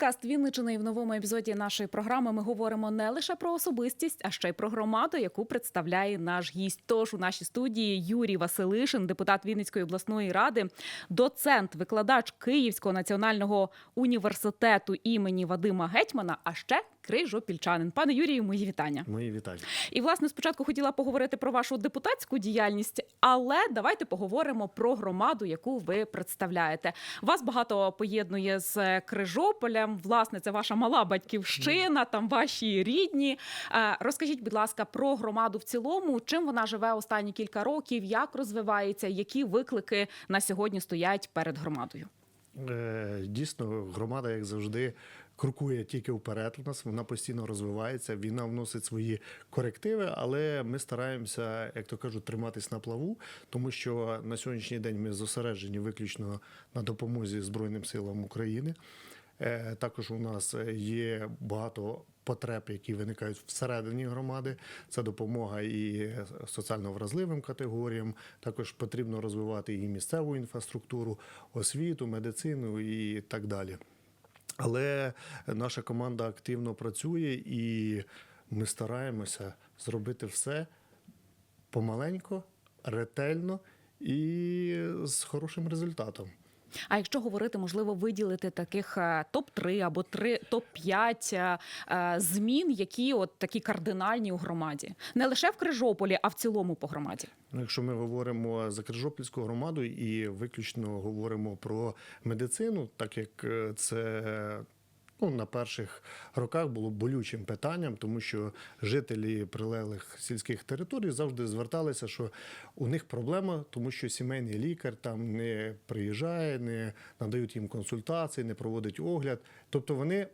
Подкаст Вінничини і в новому епізоді нашої програми ми говоримо не лише про особистість, а ще й про громаду, яку представляє наш гість. Тож у нашій студії Юрій Василишин, депутат Вінницької обласної ради, доцент, викладач Київського національного університету імені Вадима Гетьмана, а ще крижопільчанин. Пане Юрію, мої вітання. Мої вітання. І власне спочатку хотіла поговорити про вашу депутатську діяльність, але давайте поговоримо про громаду, яку ви представляєте. Вас багато поєднує з Крижополем. Власне, це ваша мала батьківщина, там ваші рідні. Е, Розкажіть, будь ласка, про громаду в цілому. Чим вона живе останні кілька років, як розвивається, які виклики на сьогодні стоять перед громадою? Е, Дійсно, громада, як завжди, крокує тільки вперед. У нас вона постійно розвивається. Війна вносить свої корективи, але ми стараємося, як то кажуть, триматись на плаву, тому що на сьогоднішній день ми зосереджені виключно на допомозі Збройним силам України. Е, Також у нас є багато потреб, які виникають всередині громади. Це допомога і соціально вразливим категоріям. Також потрібно розвивати і місцеву інфраструктуру, освіту, медицину і так далі. Але наша команда активно працює і ми стараємося зробити все помаленько, ретельно і з хорошим результатом. А якщо говорити, можливо, виділити таких е, топ 3 або 3 топ 5 змін, які от такі кардинальні у громаді, не лише в Крижополі, а в цілому по громаді. Ну, якщо ми говоримо за Крижопільську громаду і виключно говоримо про медицину, так як е, це ну, на перших роках було болючим питанням, тому що жителі прилеглих сільських територій завжди зверталися, що у них проблема, тому що сімейний лікар там не приїжджає, не надають їм консультації, не проводить огляд. Тобто вони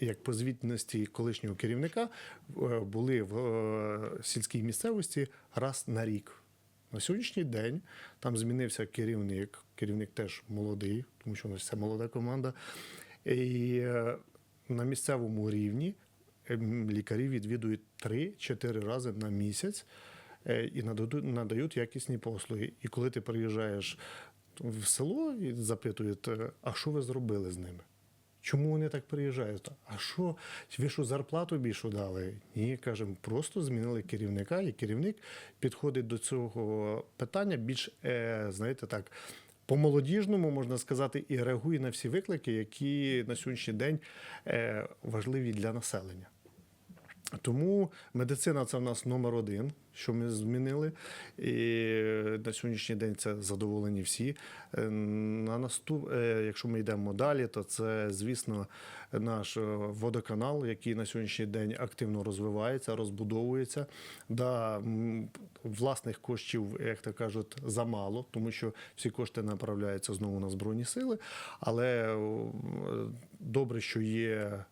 як по звітності колишнього керівника, е, були в е, сільській місцевості раз на рік. На сьогоднішній день там змінився керівник. Керівник теж молодий, тому що у нас це молода команда. І е, на місцевому рівні ем, лікарі відвідують 3-4 рази на місяць е, і надають, якісні послуги. І коли ти приїжджаєш в село і запитують, е, а що ви зробили з ними? Чому вони так приїжджають? А що, ви що зарплату більшу дали? Ні, кажемо, просто змінили керівника, і керівник підходить до цього питання більш, е, знаєте так, по-молодіжному, можна сказати, і реагує на всі виклики, які на сьогоднішній день е, важливі для населення. Тому медицина це в нас номер один, що ми змінили. І на сьогоднішній день це задоволені всі. Е, На наступ, е, якщо ми йдемо далі, то це, звісно, наш е, водоканал, який на сьогоднішній день активно розвивається, розбудовується. Да, власних коштів, як то кажуть, замало, тому що всі кошти направляються знову на збройні сили. Але добре, що є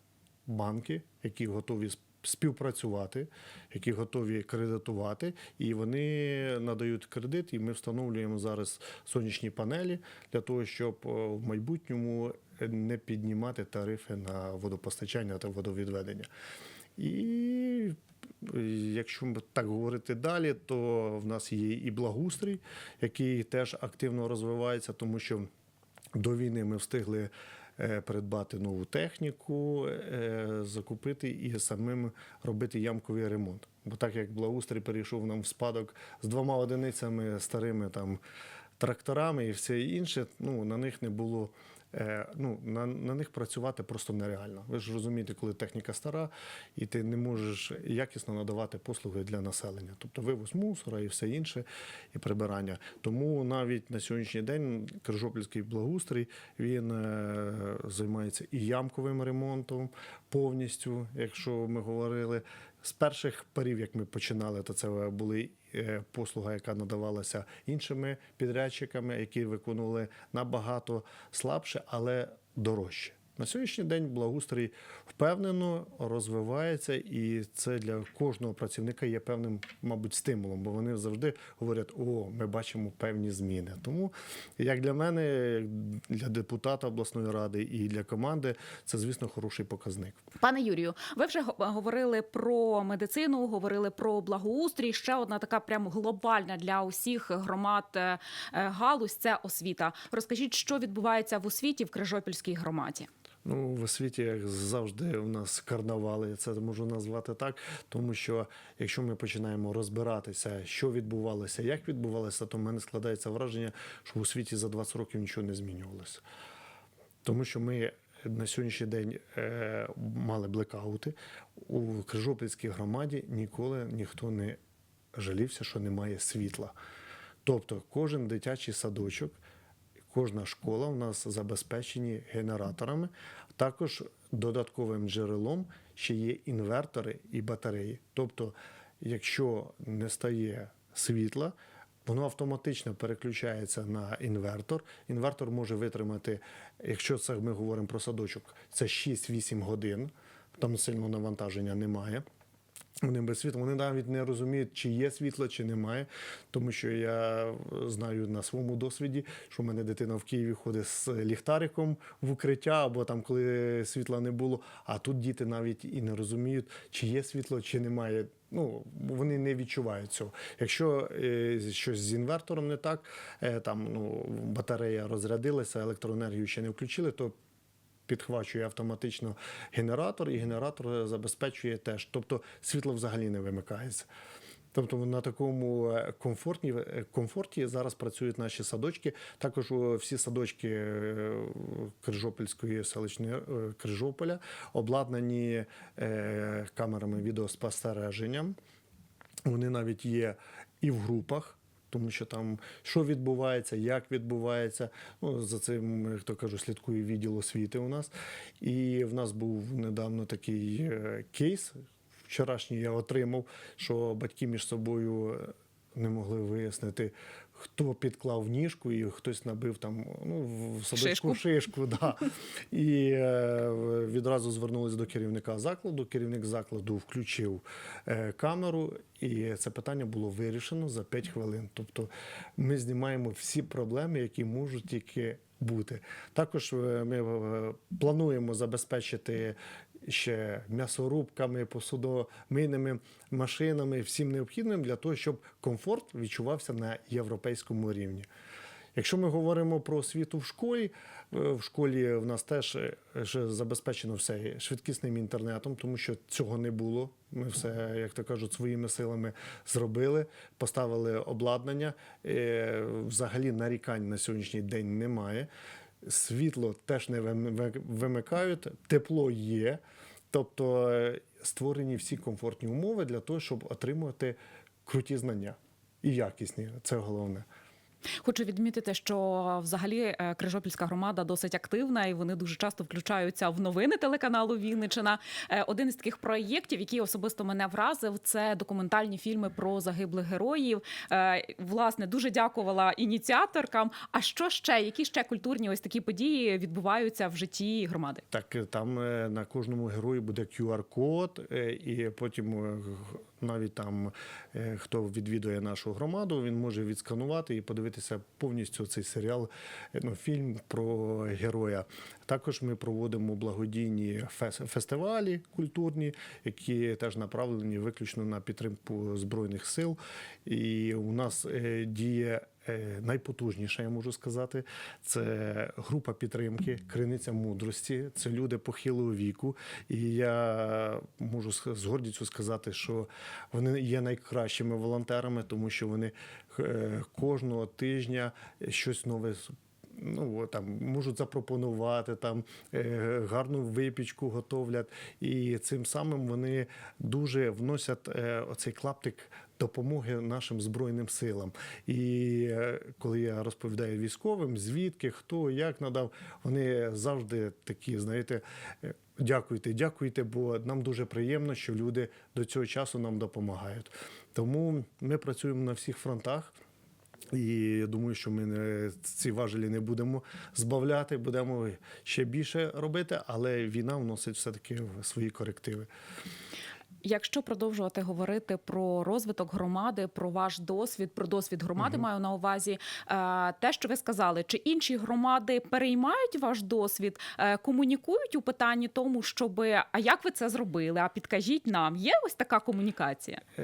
банки, які готові співпрацювати, які готові кредитувати, і вони надають кредит, і ми встановлюємо зараз сонячні панелі для того, щоб е, в майбутньому не піднімати тарифи на водопостачання та водовідведення. І якщо так говорити далі, то в нас є і благоустрій, який теж активно розвивається, тому що до війни ми встигли придбати нову техніку, е, закупити і самим робити ямковий ремонт. Бо так як благоустрій перейшов нам в спадок з двома одиницями старими там тракторами і все інше, ну на них не було. Е, Ну, на, на них працювати просто нереально. Ви ж розумієте, коли техніка стара, і ти не можеш якісно надавати послуги для населення, тобто вивоз мусора і все інше, і прибирання. Тому навіть на сьогоднішній день Крижопільський благоустрій він е, займається і ямковим ремонтом повністю, якщо ми говорили. З перших парів, як ми починали, то це були е, послуга, яка надавалася іншими підрядчиками, які виконували набагато слабше, але дорожче. На сьогоднішній день благоустрій впевнено розвивається, і це для кожного працівника є певним, мабуть, стимулом, бо вони завжди говорять: о, ми бачимо певні зміни. Тому, як для мене, як для депутата обласної ради і для команди, це, звісно, хороший показник. Пане Юрію, ви вже говорили про медицину, говорили про благоустрій. Ще одна така прям глобальна для усіх громад е, галузь це освіта. Розкажіть, що відбувається в освіті в Крижопільській громаді? Ну, в освіті, як завжди, у нас карнавали, я це можу назвати так. Тому що якщо ми починаємо розбиратися, що відбувалося, як відбувалося, то в мене складається враження, що в освіті за 20 років нічого не змінювалося. Тому що ми на сьогоднішній день е, мали блекаути. У Крижопільській громаді ніколи ніхто не жалівся, що немає світла. Тобто кожен дитячий садочок, кожна школа у нас забезпечені генераторами. Також додатковим джерелом ще є інвертори і батареї. Тобто, якщо не стає світла, Воно автоматично переключається на інвертор. Інвертор може витримати, якщо це ми говоримо про садочок, це 6-8 годин. Там сильного навантаження немає. Вони без світла, вони навіть не розуміють, чи є світло, чи немає. Тому що я знаю на своєму досвіді, що в мене дитина в Києві ходить з ліхтариком в укриття, або там, коли світла не було. А тут діти навіть і не розуміють, чи є світло, чи немає. Ну, вони не відчувають цього. Якщо е, щось з інвертором не так, е, там ну, батарея розрядилася, електроенергію ще не включили, то підхвачує автоматично генератор, і генератор забезпечує теж. Тобто світло взагалі не вимикається. Тобто на такому е, комфортні, е, комфорті зараз працюють наші садочки. Також всі садочки е, Крижопільської селищної е, Крижополя обладнані е, камерами відеоспостереження. Вони навіть є і в групах. Тому що там що відбувається, як відбувається. Ну, за цим, як то кажу, слідкує відділ освіти у нас. І в нас був недавно такий е, кейс. Вчорашній я отримав, що батьки між собою е, не могли вияснити, хто підклав ніжку, і хтось набив там ну, в садочку Шишку. шишку. Да. І е, відразу звернулись до керівника закладу. Керівник закладу включив е, камеру, і це питання було вирішено за 5 хвилин. Тобто ми знімаємо всі проблеми, які можуть тільки бути. Також е, ми е, плануємо забезпечити ще м'ясорубками, посудомийними машинами, всім необхідним для того, щоб комфорт відчувався на європейському рівні. Якщо ми говоримо про освіту в школі, е, в школі в нас теж е, забезпечено все швидкісним інтернетом, тому що цього не було. Ми все, як то кажуть, своїми силами зробили, поставили обладнання. Е, Взагалі нарікань на сьогоднішній день немає. Світло теж не вим- вимикають, тепло є. Тобто е, створені всі комфортні умови для того, щоб отримувати круті знання і якісні. Це головне. Хочу відмітити, що взагалі е, Крижопільська громада досить активна, і вони дуже часто включаються в новини телеканалу Вінничина. Е, Один із таких проєктів, який особисто мене вразив, це документальні фільми про загиблих героїв. Е, Власне, дуже дякувала ініціаторкам. А що ще? Які ще культурні ось такі події відбуваються в житті громади? Так, там на кожному герої буде QR-код, і потім навіть там е, хто відвідує нашу громаду, він може відсканувати і подивитися повністю цей серіал, е, ну, фільм про героя. Також ми проводимо благодійні фестивалі культурні, які теж направлені виключно на підтримку збройних сил. І у нас е, діє. Е, Найпотужніша, я можу сказати, це група підтримки, криниця мудрості. Це люди похилого віку. І я можу з гордістю сказати, що вони є найкращими волонтерами, тому що вони е, кожного тижня щось нове ну, там можуть запропонувати там е, гарну випічку готовлять, і цим самим вони дуже вносять оцей клаптик допомоги нашим збройним силам. І е, коли я розповідаю військовим, звідки, хто, як надав, вони завжди такі, знаєте. е, Дякуйте, дякуйте, бо нам дуже приємно, що люди до цього часу нам допомагають. Тому ми працюємо на всіх фронтах. І я думаю, що ми не, ці важелі не будемо збавляти, будемо ще більше робити, але війна вносить все-таки свої корективи. Якщо продовжувати говорити про розвиток громади, про ваш досвід, про досвід громади, маю на увазі е, те, що ви сказали, чи інші громади переймають ваш досвід, е, комунікують у питанні тому, щоб а як ви це зробили? А підкажіть нам, є ось така комунікація? Е,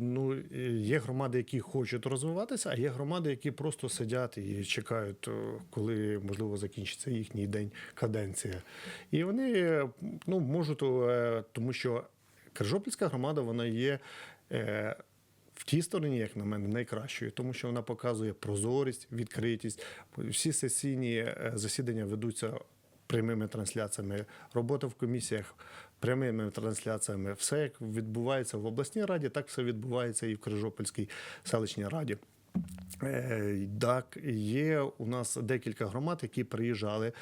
ну, є громади, які хочуть розвиватися, а є громади, які просто сидять і чекають, е, коли можливо закінчиться їхній день каденція. І вони ну, можуть, тому що Крижопільська громада вона є. е, В тій стороні, як на мене, найкращою, тому що вона показує прозорість, відкритість. Всі сесійні е, засідання ведуться прямими трансляціями, робота в комісіях прямими трансляціями. Все як відбувається в обласній раді, так все відбувається і в Крижопільській селищній раді. Е, Так, є у нас декілька громад, які приїжджали.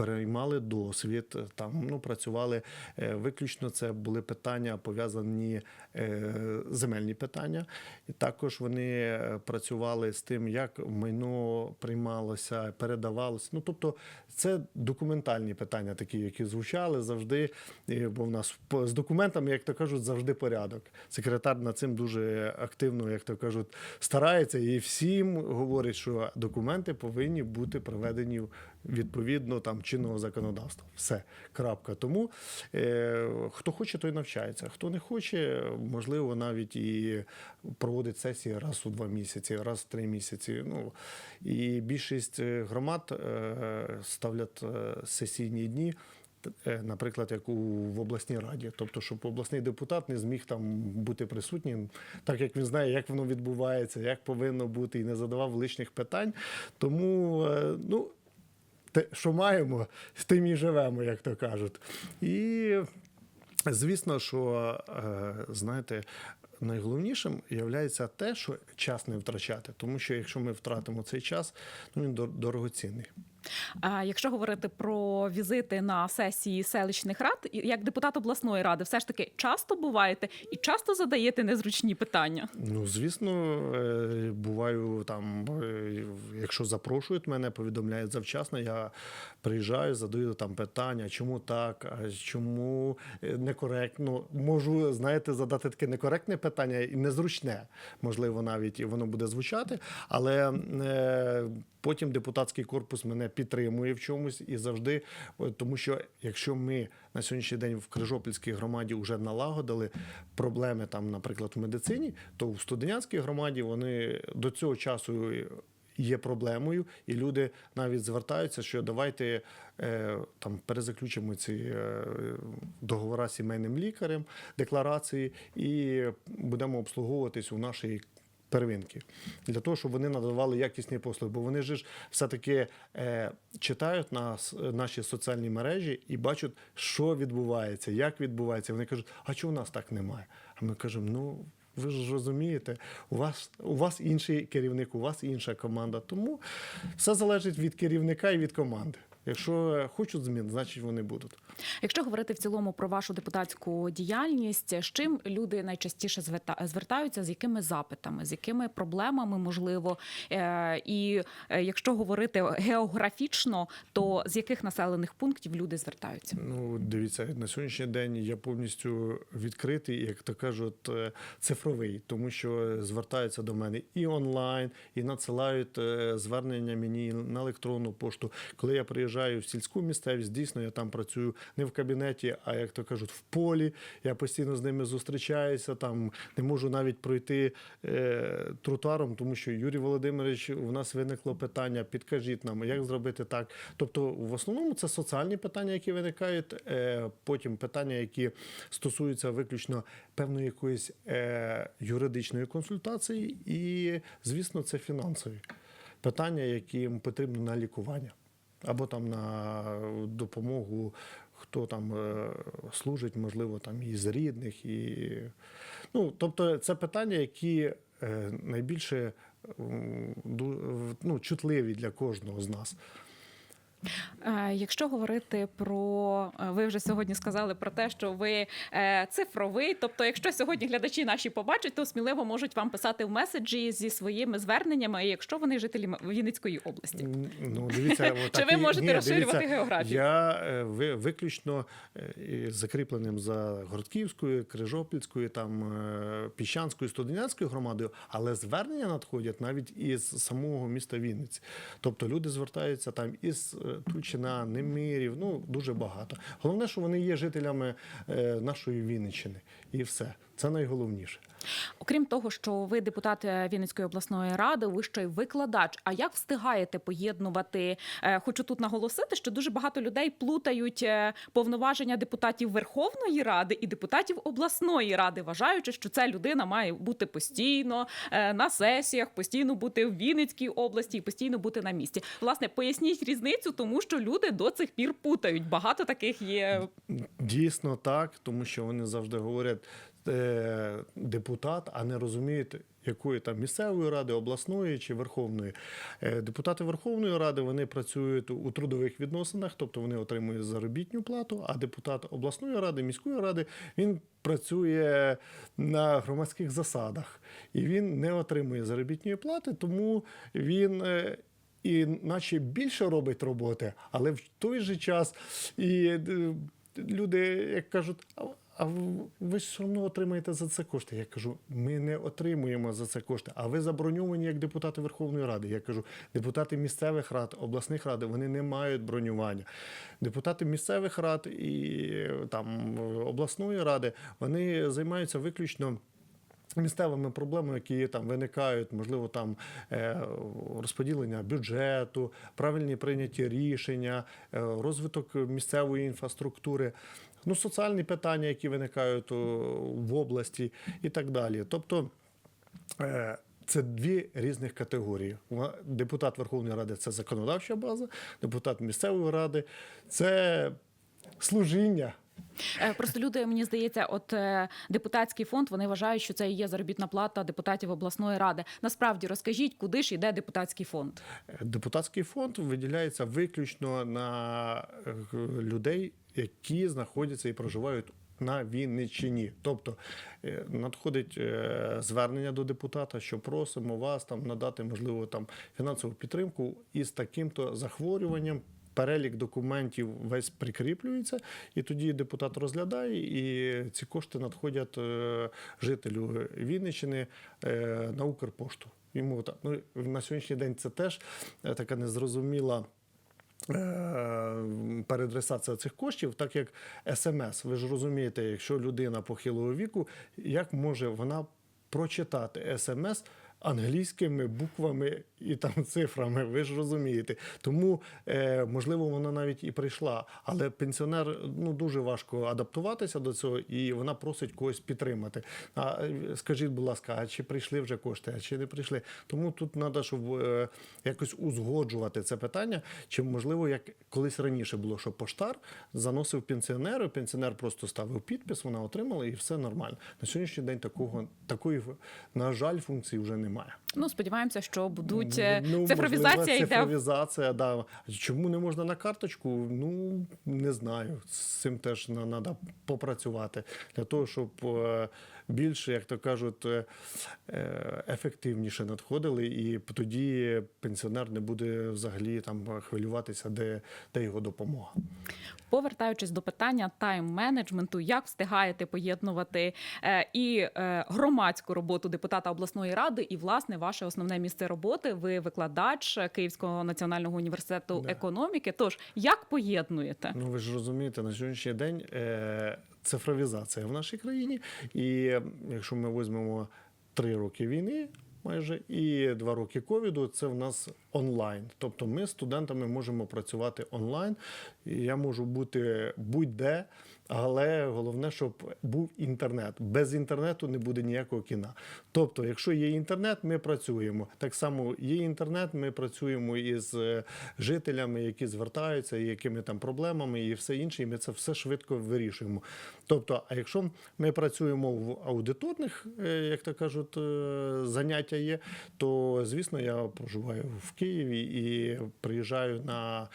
Е, Переймали досвід, там ну працювали е, виключно. Це були питання пов'язані е, земельні питання, і також вони е, працювали з тим, як майно приймалося, передавалося. Ну тобто, це документальні питання, такі, які звучали завжди. Бо в нас з документами, як то кажуть, завжди порядок. Секретар над цим дуже активно, як то кажуть, старається і всім говорить, що документи повинні бути проведені відповідно там чинного законодавства. Все, крапка. Тому е, хто хоче, той навчається. Хто не хоче, можливо, навіть і проводить сесії раз у два місяці, раз в три місяці. Ну і більшість е, громад е, ставлять е, сесійні дні. е, Наприклад, як у в обласній раді, тобто, щоб обласний депутат не зміг там бути присутнім, так як він знає, як воно відбувається, як повинно бути, і не задавав лишніх питань. Тому ну те, що маємо, з тим і живемо, як то кажуть. І звісно, що е, знаєте. Найголовнішим є те, що час не втрачати, тому що якщо ми втратимо цей час, ну він дорогоцінний. А якщо говорити про візити на сесії селищних рад, як депутат обласної ради, все ж таки часто буваєте і часто задаєте незручні питання. Ну, звісно, е, буваю там, е, якщо запрошують мене, повідомляють завчасно. Я приїжджаю, задаю там питання, чому так, чому е, некоректно. Можу, знаєте, задати таке некоректне питання і незручне, можливо, навіть і воно буде звучати, але потім депутатський корпус мене підтримує в чомусь і завжди, е, тому що якщо ми на сьогоднішній день в Крижопільській громаді вже налагодили проблеми там, наприклад, в медицині, то в студентській громаді вони до цього часу є проблемою, і люди навіть звертаються, що давайте е, там перезаключимо ці е, договори з сімейним лікарем, декларації, і будемо обслуговуватись у нашій. Первинки для того, щоб вони надавали якісні послуги, бо вони ж все-таки е, читають нас, наші соціальні мережі і бачать, що відбувається, як відбувається. Вони кажуть, а чого у нас так немає? А ми кажемо, ну ви ж розумієте, у вас у вас інший керівник, у вас інша команда. Тому все залежить від керівника і від команди. Якщо хочуть змін, значить вони будуть. Якщо говорити в цілому про вашу депутатську діяльність, з чим люди найчастіше зверта- звертаються, з якими запитами, з якими проблемами, можливо, Е, і е, якщо говорити географічно, то з яких населених пунктів люди звертаються? Ну, дивіться, на сьогоднішній день я повністю відкритий, як то кажуть, е, цифровий, тому що звертаються до мене і онлайн, і надсилають звернення мені на електронну пошту. Коли я приїжджаю в сільську місцевість, дійсно я там працюю не в кабінеті, а як то кажуть, в полі. Я постійно з ними зустрічаюся. Там не можу навіть пройти е, тротуаром, тому що Юрій Володимирович, у нас виникло питання. Підкажіть нам, як зробити так. Тобто, в основному це соціальні питання, які виникають. Е, потім питання, які стосуються виключно певної якоїсь е, юридичної консультації, і, звісно, це фінансові питання, які їм потрібно на лікування або там на допомогу. Хто там е, служить, можливо, там з рідних, і ну тобто це питання, які е, найбільше ну, чутливі для кожного з нас. Е, Якщо говорити про е, ви вже сьогодні сказали про те, що ви е, цифровий. Тобто, якщо сьогодні глядачі наші побачать, то сміливо можуть вам писати в меседжі зі своїми зверненнями, якщо вони жителі Вінницької області. Ну, дивіться, отак ви можете розширювати географію? Я ви- виключно закріпленим за Городківською, Крижопільською, там Піщанською, Студенянською громадою, але звернення надходять навіть із самого міста Вінниці. Тобто люди звертаються там із Тульчина, Немирів, ну дуже багато. Головне, що вони є жителями е, нашої Вінниччини, і все. Це найголовніше. Окрім того, що ви депутат е, Вінницької обласної ради, ви ще й викладач. А як встигаєте поєднувати? е, Хочу тут наголосити, що дуже багато людей плутають е, повноваження депутатів Верховної Ради і депутатів обласної ради, вважаючи, що ця людина має бути постійно на сесіях, постійно бути в Вінницькій області і постійно бути на місці. Власне, поясніть різницю, тому що люди до цих пір путають. Багато таких є Дійсно так, тому що вони завжди говорять депутат, а не розуміють, якої там місцевої ради, обласної чи верховної. Е, депутати Верховної Ради вони працюють у трудових відносинах, тобто вони отримують заробітну плату. А депутат обласної ради, міської ради він працює на громадських засадах і він не отримує заробітної плати, тому він. е, і наче більше робить роботи, але в той же час і е, люди, як кажуть, а, ви ж все одно отримаєте за це кошти. Я кажу, ми не отримуємо за це кошти. А ви заброньовані як депутати Верховної Ради. Я кажу, депутати місцевих рад, обласних рад, вони не мають бронювання. Депутати місцевих рад і там обласної ради вони займаються виключно. Місцевими проблемами, які там виникають, можливо, там е, розподілення бюджету, правильні прийняті рішення, е, розвиток місцевої інфраструктури, ну, соціальні питання, які виникають в області, і так далі. Тобто е, це дві різних категорії. Депутат Верховної Ради це законодавча база, депутат місцевої ради це служіння. Е, Просто люди, мені здається, от е, депутатський фонд вони вважають, що це і є заробітна плата депутатів обласної ради. Насправді розкажіть, куди ж йде депутатський фонд? Депутатський фонд виділяється виключно на е, людей, які знаходяться і проживають на Вінниччині. Тобто е, надходить е, звернення до депутата, що просимо вас там надати, можливо, там фінансову підтримку із таким-то захворюванням. Перелік документів весь прикріплюється, і тоді депутат розглядає, і ці кошти надходять е, жителю Вінниччини на Укрпошту. Йому так ну на сьогоднішній день це теж така незрозуміла. Е, Переадресація цих коштів, так як смс. Ви ж розумієте, якщо людина похилого віку, як може вона прочитати смс англійськими буквами і там цифрами? Ви ж розумієте. Тому е, можливо вона навіть і прийшла, але пенсіонер ну дуже важко адаптуватися до цього, і вона просить когось підтримати. А е, скажіть, будь ласка, а чи прийшли вже кошти, а чи не прийшли? Тому тут треба, щоб е, якось узгоджувати це питання. Чи можливо, як колись раніше було, що поштар заносив пенсіонеру, пенсіонер просто ставив підпис, вона отримала і все нормально. На сьогоднішній день такого такої, на жаль, функції вже немає. Ну сподіваємося, що будуть е, Ну, цифровізація можливо, йде. цифровізація, да. Чому не можна на карточку? Ну не знаю. З цим теж треба попрацювати для того, щоб більше, як то кажуть, е, е, ефективніше надходили, і тоді пенсіонер не буде взагалі там хвилюватися, де, де його допомога. Повертаючись до питання тайм-менеджменту, як встигаєте поєднувати е, і громадську роботу депутата обласної ради, і власне ваше основне місце роботи. Ви викладач Київського національного університету Да. економіки. Тож як поєднуєте? Ну ви ж розумієте, на сьогоднішній день цифровізація в нашій країні. І якщо ми візьмемо три роки війни. Майже і два роки ковіду це в нас онлайн. Тобто ми з студентами можемо працювати онлайн. Я можу бути будь-де, але головне, щоб був інтернет. Без інтернету не буде ніякого кіна. Тобто, якщо є інтернет, ми працюємо. Так само є інтернет, ми працюємо із е, жителями, які звертаються, і якими там проблемами, і все інше, і ми це все швидко вирішуємо. Тобто, а якщо ми працюємо в аудиторних, е, як то кажуть, е, заняття є, то звісно я проживаю в Києві і приїжджаю на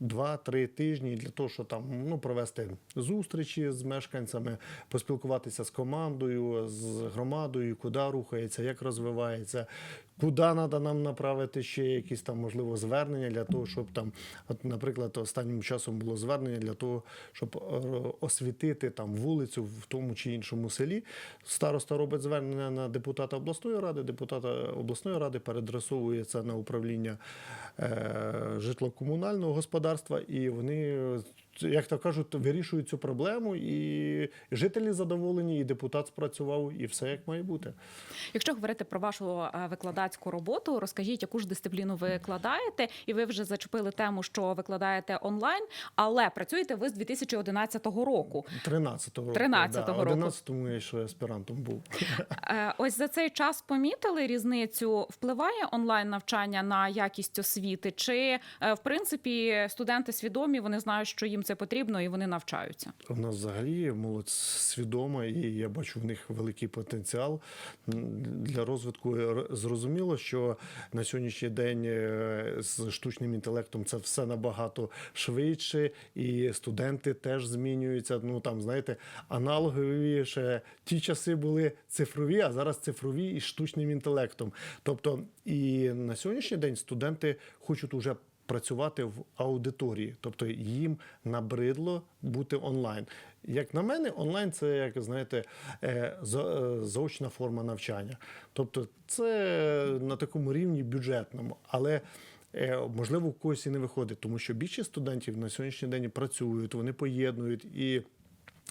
2-3 тижні для того, щоб там ну, провести зустрічі з мешканцями, поспілкуватися з командою, з громадою, куди рухається, як розвивається, куди треба нам направити ще якісь там можливо звернення для того, щоб там, от, наприклад, останнім часом було звернення для того, щоб е, освітити там вулицю в тому чи іншому селі. Староста робить звернення на депутата обласної ради. Депутата обласної ради передресовує це на управління е, житлово-комунального господарства, і вони, як то кажуть, вирішують цю проблему. І жителі задоволені, і депутат спрацював, і все як має бути. Якщо говорити про вашу е, викладацьку роботу, розкажіть, яку ж дисципліну ви викладаєте, і ви вже зачепили тему, що викладаєте онлайн, але працюєте ви з 2011 року. 13-го року. 13-го да, року. 11-му я ще аспірантом був. Е, Ось за цей час помітили різницю. Впливає онлайн навчання на якість освіти? Чи е, в принципі студенти свідомі, вони знають, що їм це потрібно, і вони навчаються? У нас взагалі молодь свідома, і я бачу в них великий потенціал для розвитку. Зрозуміло, що на сьогоднішній день е, з штучним інтелектом це все набагато швидше, і студенти теж змінюються. Ну там знаєте, аналогові ще ті часи були цифрові, а зараз цифрові із штучним інтелектом. Тобто, і на сьогоднішній день студенти хочуть уже працювати в аудиторії, тобто їм набридло бути онлайн. Як на мене, онлайн це як знаєте е, е, заочна форма навчання. Тобто, це на такому рівні бюджетному, але. е, Можливо, в когось і не виходить, тому що більшість студентів на сьогоднішній день працюють, вони поєднують і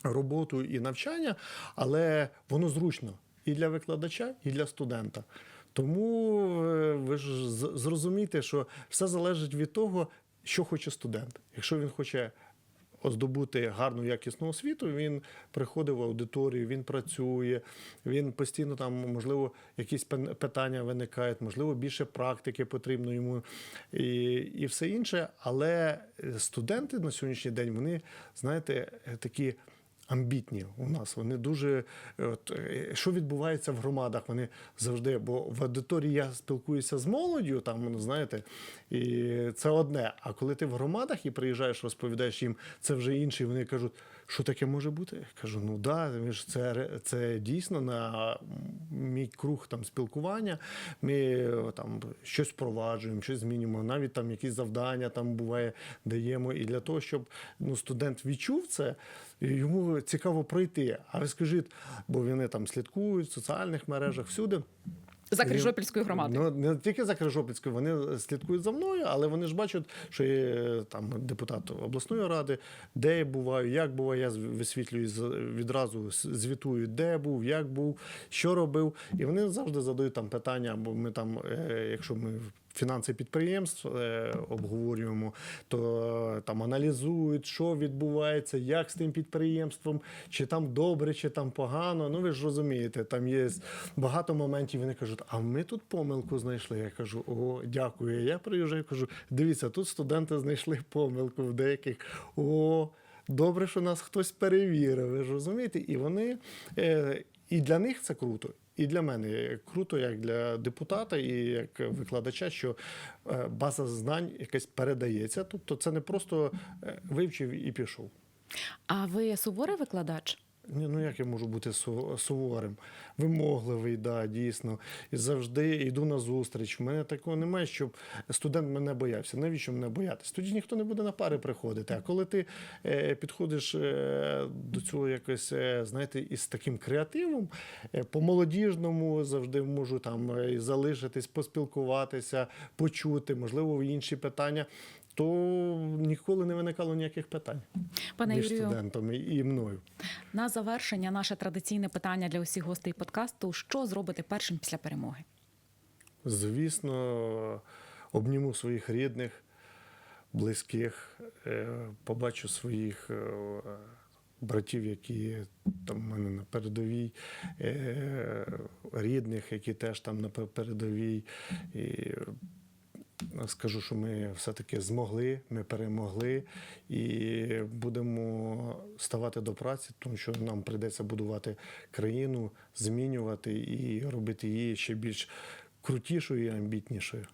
роботу, і навчання, але воно зручно і для викладача, і для студента. Тому е, ви ж зрозумієте, що все залежить від того, що хоче студент. Якщо він хоче здобути гарну якісну освіту, він приходить в аудиторію, він працює, він постійно там, можливо, якісь питання виникають, можливо, більше практики потрібно йому і, і все інше. Але студенти на сьогоднішній день, вони, знаєте, такі амбітні у нас. Вони дуже е, от, е, що відбувається в громадах. Вони завжди, бо в аудиторії я спілкуюся з молоддю, там ну, знаєте, і це одне. А коли ти в громадах і приїжджаєш, розповідаєш їм, це вже інше, і вони кажуть, що таке може бути? Я кажу, ну да, це, це дійсно на мій круг там спілкування. Ми там щось впроваджуємо, щось змінюємо. Навіть там якісь завдання там буває, даємо. І для того, щоб ну, студент відчув це, йому цікаво пройти. А ви скажіть, бо вони там слідкують в соціальних мережах всюди. За Крижопільською громадою. Ну не тільки за Крижопільською, вони слідкують за мною, але вони ж бачать, що я там депутат обласної ради, де я буваю, як буваю, я висвітлюю відразу звітую, де був, як був, що робив. І вони завжди задають там питання, бо ми там, е, якщо ми фінанси підприємств е, обговорюємо, то е, там аналізують, що відбувається, як з тим підприємством, чи там добре, чи там погано. Ну ви ж розумієте, там є багато моментів. Вони кажуть, а ми тут помилку знайшли. Я кажу, о, дякую. Я приїжджаю, кажу, дивіться, тут студенти знайшли помилку в деяких. О, добре, що нас хтось перевірив. Ви ж розумієте? І вони е, і для них це круто. І для мене круто, як для депутата і як викладача, що е, база знань якась передається. Тобто це не просто е, вивчив і пішов. А ви суворий викладач? Ну як я можу бути суворим? Вимогливий, да, дійсно. І завжди йду на зустріч. У мене такого немає, щоб студент мене боявся. Навіщо мене боятися? Тоді ніхто не буде на пари приходити. А коли ти е, підходиш е, до цього якось, е, знаєте, із таким креативом, по-молодіжному завжди можу там залишитись, поспілкуватися, почути, можливо, інші питання. То ніколи не виникало ніяких питань Пане між Юрію, студентами і мною. на завершення наше традиційне питання для усіх гостей подкасту: що зробити першим після перемоги? Звісно, обніму своїх рідних, близьких, е, побачу своїх е, братів, які там в мене на передовій, е, рідних, які теж там на передовій. І скажу, що ми все-таки змогли, ми перемогли і будемо ставати до праці, тому що нам прийдеться будувати країну, змінювати і робити її ще більш крутішою і амбітнішою.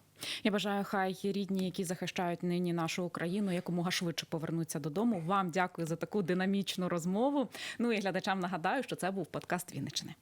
Я бажаю, хай рідні, які захищають нині нашу Україну, якомога швидше повернуться додому. Вам дякую за таку динамічну розмову. Ну і глядачам нагадаю, що це був подкаст Вінничини.